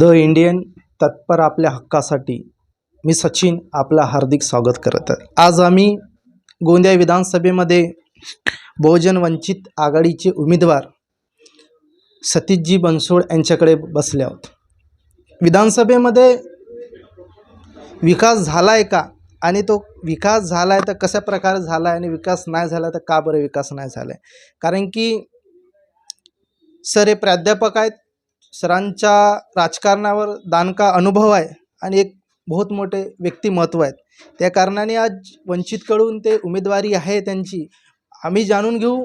The Indian तत्पर आपल्या हक्कासाठी. मी सचिन आपला हार्दिक स्वागत करत आहे. आज आम्ही गोंदिया विधानसभेमध्ये बहुजन वंचित आघाडीचे उमेदवार सतीशजी बनसोड यांच्याकडे बसले आहोत. विधानसभेमध्ये विकास झाला आहे का? आणि तो विकास झाला आहे तर कशा प्रकारे झाला आहे आणि विकास नाही झाला तर का बरं विकास नाही झाला आहे कारण की सर हे प्राध्यापक आहेत सरांच्या राजकारणावर दानका अनुभव आहे आणि एक बहुत मोठे व्यक्तिमत्व आहेत त्या कारणाने आज वंचितकडून ते उमेदवारी आहे त्यांची. आम्ही जाणून घेऊ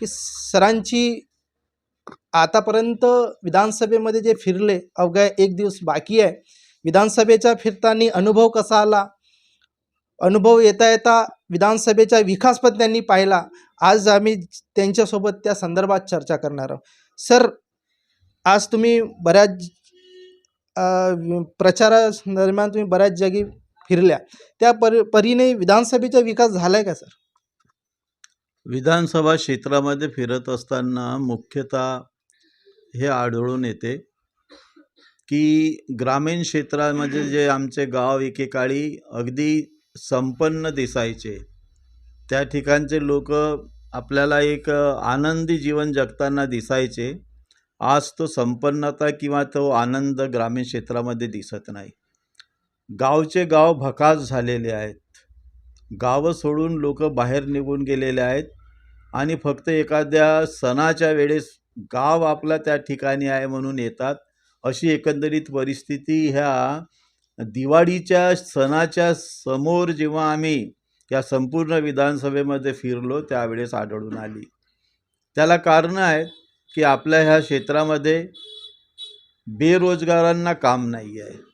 की सरांची आतापर्यंत विधानसभेमध्ये जे फिरले अवघ्या एक दिवस बाकी आहे. विधानसभेच्या फिरताना अनुभव कसा आला? अनुभव येता येता विधानसभेचा विकास पण त्यांनी पाहिला. आज आम्ही त्यांच्यासोबत त्या संदर्भात चर्चा करणार आहोत. सर आज तुम्ही बऱ्याच प्रचारादरम्यान तुम्ही बऱ्याच जागी फिरल्या. त्या परी परीने विधानसभेचा विकास झाला आहे का सर? विधानसभा क्षेत्रामध्ये फिरत असताना मुख्यतः हे आढळून येते की ग्रामीण क्षेत्रामध्ये जे आमचे गाव एकेकाळी अगदी संपन्न दिसायचे. त्या ठिकाणचे लोक आपल्याला एक आनंदी जीवन जगताना दिसायचे. आज तो संपन्नता किंवा तो आनंद ग्रामीण क्षेत्रामध्ये दिसत नाही. गावचे गाव भकास झालेले आहेत. गावं सोडून लोक बाहेर निघून गेलेले आहेत आणि फक्त एखाद्या सणाच्या वेळेस गाव आपला त्या ठिकाणी आहे म्हणून येतात. अशी एकंदरीत परिस्थिती ह्या दिवाळीच्या सणाच्या समोर जेव्हा आम्ही या संपूर्ण विधानसभेमध्ये फिरलो त्यावेळेस आढळून आली. त्याला कारणं आहेत की आपल्या ह्या क्षेत्रामध्ये बेरोजगारांना काम नाही आहे.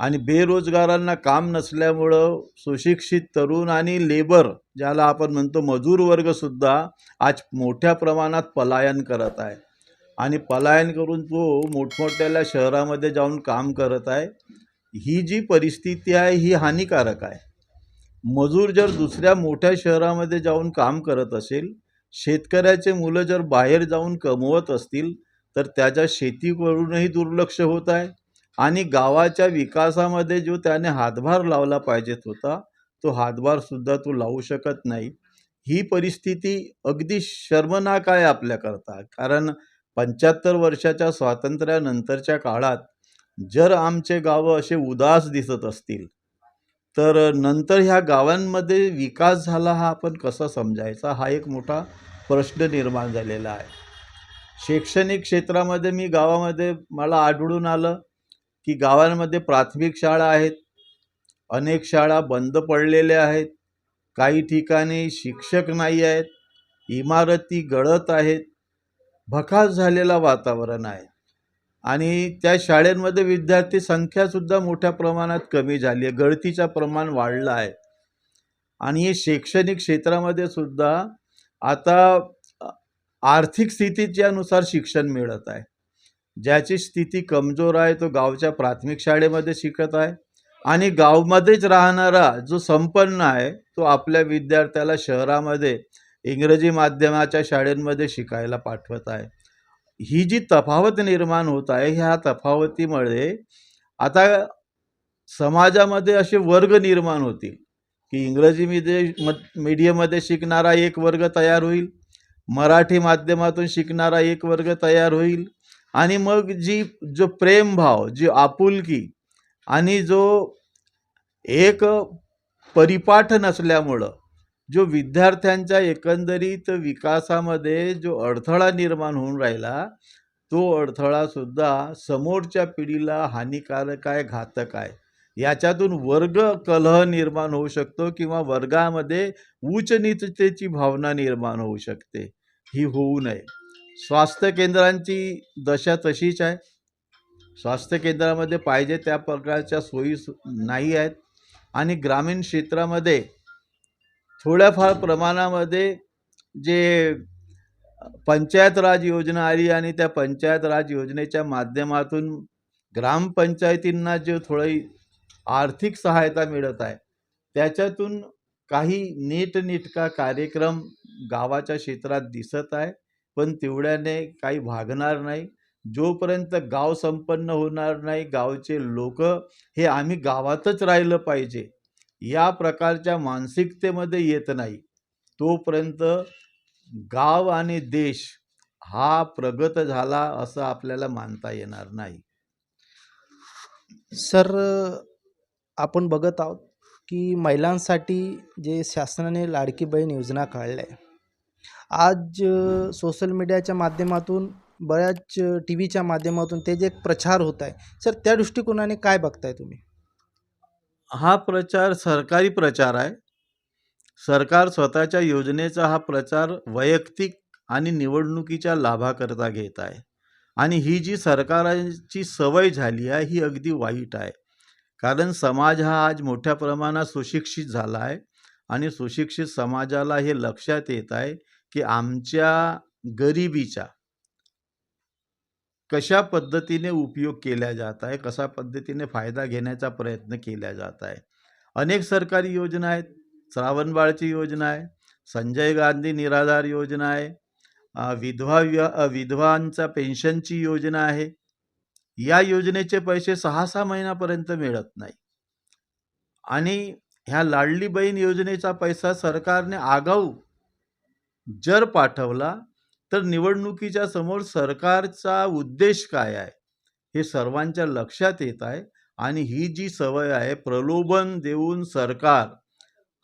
आणि बेरोजगारांना काम नसल्यामुळं सुशिक्षित तरुण आणि लेबर ज्याला आपण म्हणतो मजूर वर्गसुद्धा आज मोठ्या प्रमाणात पलायन करत आहे. आणि पलायन करून तो मोठमोठ्याल्या शहरामध्ये जाऊन काम करत आहे. ही जी परिस्थिती आहे ही हानिकारक आहे. मजूर जर दुसऱ्या मोठ्या शहरामध्ये जाऊन काम करत असेल शेतकऱ्याचे मुलं जर बाहेर जाऊन कमवत असतील तर त्याच्या शेतीकडूनही दुर्लक्ष होत आहे. आणि गावाच्या विकासामध्ये जो त्याने हातभार लावला पाहिजेत होता तो हातभारसुद्धा तो लावू शकत नाही. ही परिस्थिती अगदी शर्मनाक आहे आपल्याकरता. कारण पंच्याहत्तर वर्षाच्या स्वातंत्र्यानंतरच्या काळात जर आमचे गावं असे उदास दिसत असतील तर नंतर ह्या गावांमध्ये विकास झाला हा आपण कसा समजायचा? हा एक मोठा प्रश्न निर्माण झालेला आहे. शैक्षणिक क्षेत्रामध्ये मी गावामध्ये मला आढळून आलं की गावांमध्ये प्राथमिक शाळा आहेत अनेक शाळा बंद पडलेल्या आहेत काही ठिकाणी शिक्षक नाही आहेत इमारती गळत आहेत भकास झालेला वातावरण आहे. आणि त्या शाळेंमध्ये विद्यार्थी संख्यासुद्धा मोठ्या प्रमाणात कमी झाली आहे. गळतीचं प्रमाण वाढलं आहे. आणि हे शैक्षणिक क्षेत्रामध्ये सुद्धा आता आर्थिक स्थितीच्यानुसार शिक्षण मिळत आहे. ज्याची स्थिती कमजोर आहे तो गावच्या प्राथमिक शाळेमध्ये शिकत आहे. आणि गावमध्येच राहणारा जो संपन्न आहे तो आपल्या विद्यार्थ्याला शहरामध्ये इंग्रजी माध्यमाच्या शाळेंमध्ये शिकायला पाठवत आहे. ही जी तफावत निर्माण होत आहे ह्या तफावतीमुळे आता समाजामध्ये असे वर्ग निर्माण होतील की इंग्रजी मीडिय मीडियममध्ये शिकणारा एक वर्ग तयार होईल मराठी माध्यमातून शिकणारा एक वर्ग तयार होईल आणि मग जी जो प्रेमभाव जी आपुलकी आणि जो एक परिपाठ नसल्यामुळं जो विद्यार्थ्यांच्या एकंदरीत विकासामध्ये जो अडथळा निर्माण होऊन राहिला तो अडथळासुद्धा समोरच्या पिढीला हानिकारक आहे घातक आहे. याच्यातून वर्ग कलह निर्माण होऊ शकतो किंवा वर्गामध्ये उच्चनीचतेची भावना निर्माण होऊ शकते. ही होऊ नये. स्वास्थ्य केंद्रांची दशा तशीच आहे. स्वास्थ्य केंद्रामध्ये पाहिजे त्या प्रकारच्या सोयी नाही आहेत. आणि ग्रामीण क्षेत्रामध्ये थोड्याफार प्रमाणामध्ये जे पंचायत राज योजना आली आणि त्या पंचायत राज योजनेच्या माध्यमातून ग्रामपंचायतींना जे थोडी आर्थिक सहायता मिळत आहे त्याच्यातून काही नीटनेटका कार्यक्रम गावाच्या क्षेत्रात दिसत आहे पण तेवढ्याने काही भागणार नाही. जोपर्यंत गाव संपन्न होणार नाही गावचे लोक हे आम्ही गावातच राहिलं पाहिजे. या प्रकारच्या मानसिकतेमध्ये येत नाही. तोपर्यंत गाव आणि देश हा प्रगत झाला असं आपल्याला मानता येणार नाही. सर आपण बघत आहोत की महिलांसाठी जे शासनाने लाडकी बहीण योजना काढल्या आहे आज सोशल मीडियाच्या माध्यमातून बऱ्याच टी व्हीच्या माध्यमातून ते जे एक प्रचार होत आहे सर त्या दृष्टिकोनाने काय बघताय तुम्ही? हा प्रचार सरकारी प्रचार आहे. सरकार स्वतःच्या योजनेचा हा प्रचार वैयक्तिक आणि निवडणुकीच्या लाभाकरता घेत आहे. आणि ही जी सरकाराची सवय झाली आहे ही अगदी वाईट आहे. कारण समाज हा आज मोठ्या प्रमाणात सुशिक्षित झाला आहे. आणि सुशिक्षित समाजाला हे लक्षात येत आहे की आमच्या गरिबीच्या कशा पद्धतीने उपयोग केला जात आहे कशा पद्धतीने फायदा घेण्याचा प्रयत्न केला जात आहे? अनेक सरकारी योजना आहेत. श्रावणबाळची योजना आहे संजय गांधी निराधार योजना आहे विधवा विधवांचा पेन्शनची योजना आहे. या योजनेचे पैसे सहा सहा महिन्यापर्यंत मिळत नाही. आणि ह्या लाडली बहीण योजनेचा पैसा सरकारने आगाऊ जर पाठवला तर निवडणुकीच्या समोर सरकारचा उद्देश काय आहे? हे सर्वांच्या लक्षात येत आहे आणि ही जी सवय आहे प्रलोभन देऊन सरकार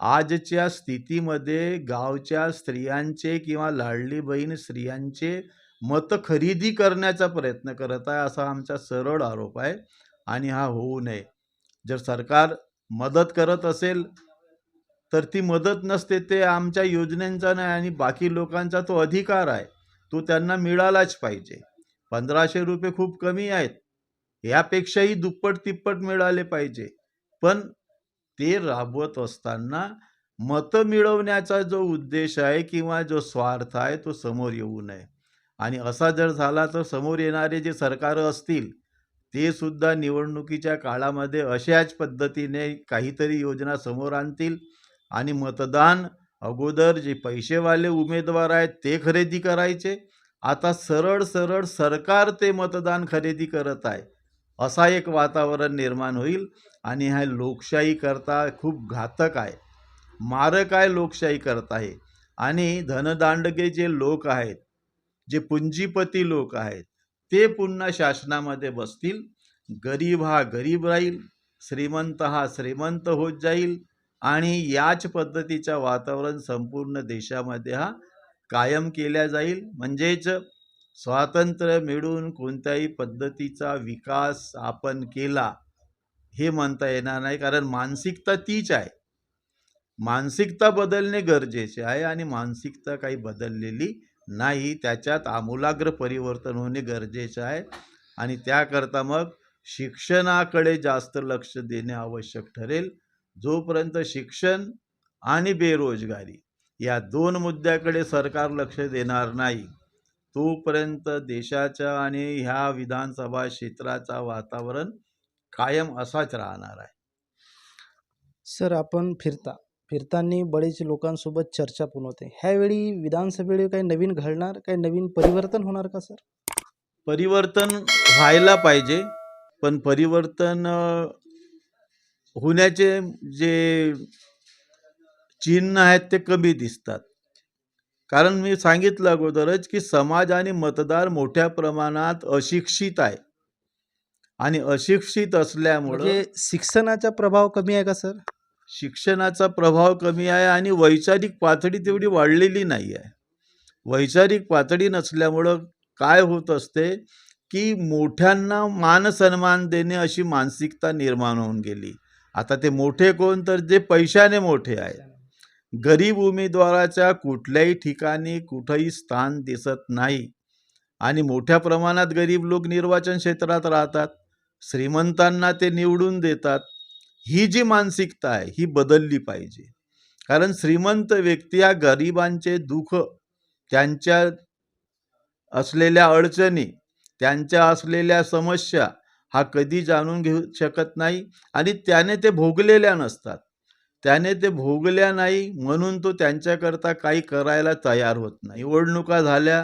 आजच्या स्थितीमध्ये गावच्या स्त्रियांचे किंवा लाडली बहीण स्त्रियांचे मत खरेदी करण्याचा प्रयत्न करत आहे असा आमचा सरळ आरोप आहे आणि हा होऊ नये. जर सरकार मदत करत असेल तर ती मदत नसते ते आमच्या योजनेंचा नाही आणि बाकी लोकांचा तो अधिकार आहे. तो त्यांना मिळालाच पाहिजे. पंधराशे रुपये खूप कमी आहेत. यापेक्षाही दुप्पट तिप्पट मिळाले पाहिजे. पण ते राबवत असताना मतं मिळवण्याचा जो उद्देश आहे किंवा जो स्वार्थ आहे तो समोर येऊ नये. आणि असा जर झाला तर समोर येणारे जे सरकार असतील ते सुद्धा निवडणुकीच्या काळामध्ये अशाच पद्धतीने काहीतरी योजना समोर आणतील आणि मतदान अगोदर जे पैसेवाले उमेदवार आहेत ते खरेदी करायचे. आता सरळ सरळ सरकार ते मतदान खरेदी करत आहे. असा एक वातावरण निर्माण होईल आणि हा लोकशाही करता खूप घातक आहे. मारक आहे लोकशाही करता हे आणि धनदांडगे जे लोक आहेत जे पुंजीपती लोक आहेत ते पुन्हा शासनामध्ये बसतील. गरीब हा गरीब राहील श्रीमंत हा श्रीमंत होत जाईल. आणि याच पद्धतीचा वातावरण संपूर्ण देशामध्ये हा कायम केल्या जाईल. म्हणजेच स्वातंत्र्य मिळून कोणत्याही पद्धतीचा विकास आपण केला हे म्हणता येणार नाही. कारण मानसिकता तीच आहे. मानसिकता बदलणे गरजेचे आहे आणि मानसिकता काही बदललेली नाही. त्याच्यात आमूलाग्र परिवर्तन होणे गरजेचे आहे. आणि त्याकरता मग शिक्षणाकडे जास्त लक्ष देणे आवश्यक ठरेल. जोपर्यंत शिक्षण आणि बेरोजगारी या दोन मुद्द्याकडे सरकार लक्ष देणार नाही तोपर्यंत देशाच्या आणि ह्या विधानसभा क्षेत्राचा वातावरण कायम असाच राहणार आहे. सर आपण फिरता. फिरताना बरेच लोकांसोबत चर्चा पण होते. ह्यावेळी विधानसभेकडे काही नवीन घडणार काही नवीन परिवर्तन होणार का सर? परिवर्तन व्हायला पाहिजे पण परिवर्तन होण्याचे जे चिन्ह आहेत ते कमी दिसतात. कारण मी सांगितलं अगोदरच की समाज आणि मतदार मोठ्या प्रमाणात अशिक्षित आहे. आणि अशिक्षित असल्यामुळं म्हणजे शिक्षणाचा प्रभाव कमी आहे का सर? शिक्षणाचा प्रभाव कमी आहे आणि वैचारिक पातळी तेवढी वाढलेली नाही आहे. वैचारिक पातळी नसल्यामुळं काय होत असते की मोठ्यांना मान सन्मान देणे अशी मानसिकता निर्माण होऊन गेली. आता ते मोठे कोण? तर जे पैशाने मोठे आहे गरीब उमेदवाराच्या कुठल्याही ठिकाणी कुठंही स्थान दिसत नाही. आणि मोठ्या प्रमाणात गरीब लोक निर्वाचन क्षेत्रात राहतात. श्रीमंतांना ते निवडून देतात. ही जी मानसिकता आहे ही बदलली पाहिजे. कारण श्रीमंत व्यक्ती या गरिबांचे दुःख त्यांच्या असलेल्या अडचणी त्यांच्या असलेल्या समस्या हा कधी जाणून घेऊ शकत नाही आणि त्याने ते भोगलेल्या नसतात. त्याने ते भोगल्या नाही म्हणून तो त्यांच्याकरता काही करायला तयार होत नाही. निवडणुका झाल्या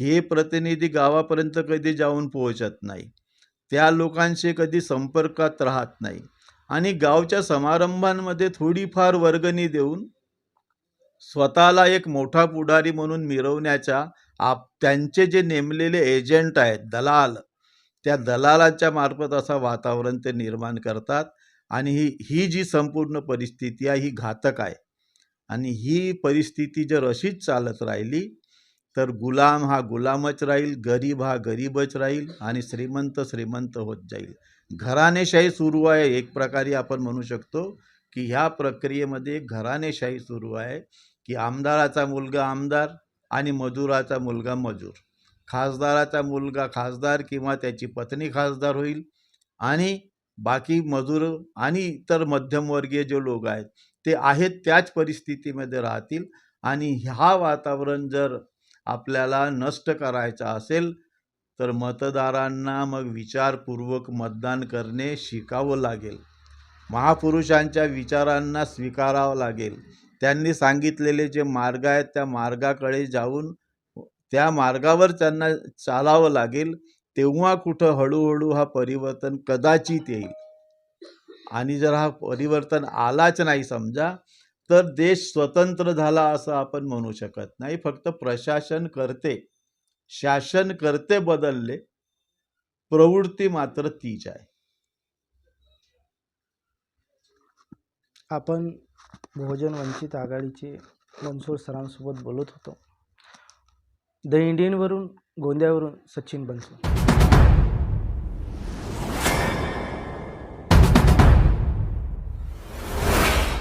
हे प्रतिनिधी गावापर्यंत कधी जाऊन पोहोचत नाही. त्या लोकांशी कधी संपर्कात राहत नाही. आणि गावच्या समारंभांमध्ये थोडीफार वर्गणी देऊन स्वतःला एक मोठा पुढारी म्हणून मिरवण्याच्या आप त्यांचे जे नेमलेले एजंट आहेत दलाल त्या दलालाच्या मार्फत असं वातावरण ते निर्माण करतात आणि ही ही जी संपूर्ण परिस्थिती आहे ही घातक आहे. आणि ही परिस्थिती जर अशीच चालत राहिली तर गुलाम हा गुलामच राहील गरीब हा गरीबच राहील आणि श्रीमंत श्रीमंत होत जाईल. घराणेशाही सुरू आहे एक प्रकारे आपण म्हणू शकतो की ह्या प्रक्रियेमध्ये घराणेशाही सुरू आहे की आमदाराचा मुलगा आमदार आणि मजुराचा मुलगा मजूर. खासदाराचा मुलगा खासदार किंवा त्याची पत्नी खासदार होईल. आणि बाकी मजूर आणि इतर मध्यमवर्गीय जे लोक आहेत ते आहेत त्याच परिस्थितीमध्ये राहतील. आणि ह्या वातावरण जर आपल्याला नष्ट करायचा असेल तर मतदारांना मग विचारपूर्वक मतदान करणे शिकावं लागेल. महापुरुषांच्या विचारांना स्वीकारावं लागेल. त्यांनी सांगितलेले जे मार्ग आहेत त्या मार्गाकडे जाऊन त्या मार्गावर त्यांना चालावं लागेल तेव्हा कुठं हळूहळू हा परिवर्तन कदाचित येईल. आणि जर हा परिवर्तन आलाच नाही समजा तर देश स्वतंत्र झाला असं आपण म्हणू शकत नाही. फक्त प्रशासन करते. शासन करते बदलले. प्रवृत्ती मात्र तीच आहे. आपण बहुजन वंचित आघाडीचे मनसूर सरांसोबत बोलत होतो. द इंडियनवरून गोंद्यावरून सचिन बनसोड.